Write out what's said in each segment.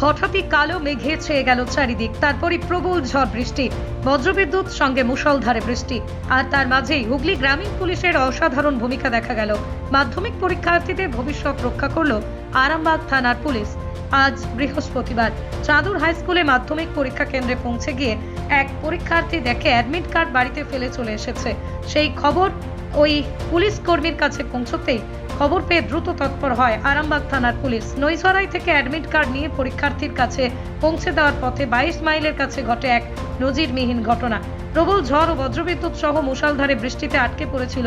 হঠাৎই কালো মেঘে ছেয়ে গেল চারিদিক। তারপরই প্রবল ঝড় বৃষ্টি। বজ্রবিদ্যুৎ সঙ্গে মুষলধারে বৃষ্টি। আর তার মাঝেই হুগলি গ্রামীণ পুলিশের অসাধারণ ভূমিকা দেখা গেল। মাধ্যমিক পরীক্ষার্থীদের ভবিষ্যৎ রক্ষা করল আরামবাগ থানার পুলিশ। আজ বৃহস্পতিবার চাঁদুর হাই স্কুলে মাধ্যমিক পরীক্ষা কেন্দ্রে পৌঁছে গিয়ে এক পরীক্ষার্থী দেখে অ্যাডমিট কার্ড বাড়িতে ফেলে চলে এসেছে। সেই খবর ওই পুলিশ কর্মীর কাছে পৌঁছতেই খবর পেয়ে দ্রুত তৎপর হয় আরামবাগ থানার পুলিশ। নৈসরাই থেকে অ্যাডমিট কার্ড নিয়ে পরীক্ষার্থীর কাছে পৌঁছে দেওয়ার পথে বাইশ মাইলের কাছে ঘটে এক নজিরবিহীন ঘটনা। প্রবল ঝড় ও বজ্রবিদ্যুৎ সহ মুষলধারে বৃষ্টিতে আটকে পড়েছিল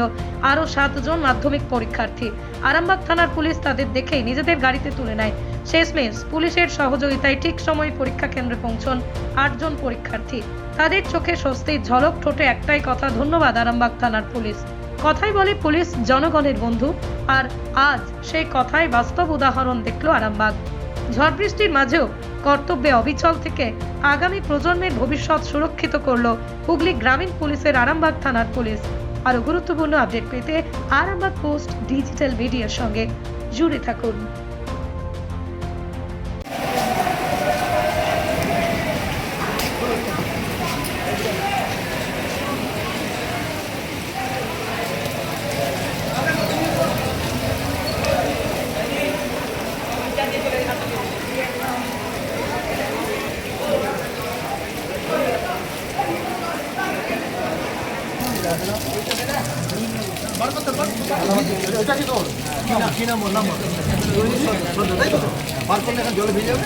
আরও সাতজন মাধ্যমিক পরীক্ষার্থী। আরামবাগ থানার পুলিশ তাদের দেখেই নিজেদের গাড়িতে তুলে নেয়। শেষমেশ পুলিশের সহযোগিতায় ঠিক সময় পরীক্ষা কেন্দ্রে পৌঁছন আটজন পরীক্ষার্থী। তাদের চোখে স্বস্তির ঝলক ঠোঁটে একটাই কথা, ধন্যবাদ আরামবাগ থানার পুলিশ। কথাই বলে পুলিশ জনগণের বন্ধু। আর আজ সেই কথাই বাস্তব উদাহরণ দেখল আরামবাগ। ঝড় বৃষ্টির মাঝেও কর্তব্যে অবিচল থেকে আগামী প্রজন্মের ভবিষ্যৎ সুরক্ষিত করল হুগলি গ্রামীণ পুলিশের আরামবাগ থানার পুলিশ। আরও গুরুত্বপূর্ণ আপডেট পেতে আরামবাগ পোস্ট ডিজিটাল মিডিয়ার সঙ্গে জুড়ে থাকুন। বার করলে এখন জল ভিজে যাবে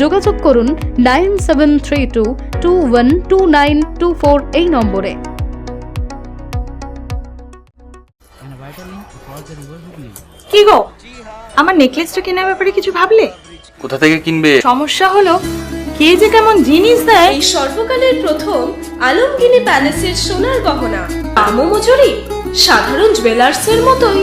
যোগাযোগ করুন nine seven three two two one two nine two four এই নম্বরে। কি গো? আমার নেকলেসটা কেনার ব্যাপারে কিছু ভাবলে? কোথা থেকে কিনবে? সমস্যা হলো কে যে কেমন জিনিস দেয়? এই সর্বকালের প্রথম আলমগিনি প্যালেসের সোনার গহনা। দামও মজুরি সাধারণ জুয়েলার্সের মতোই।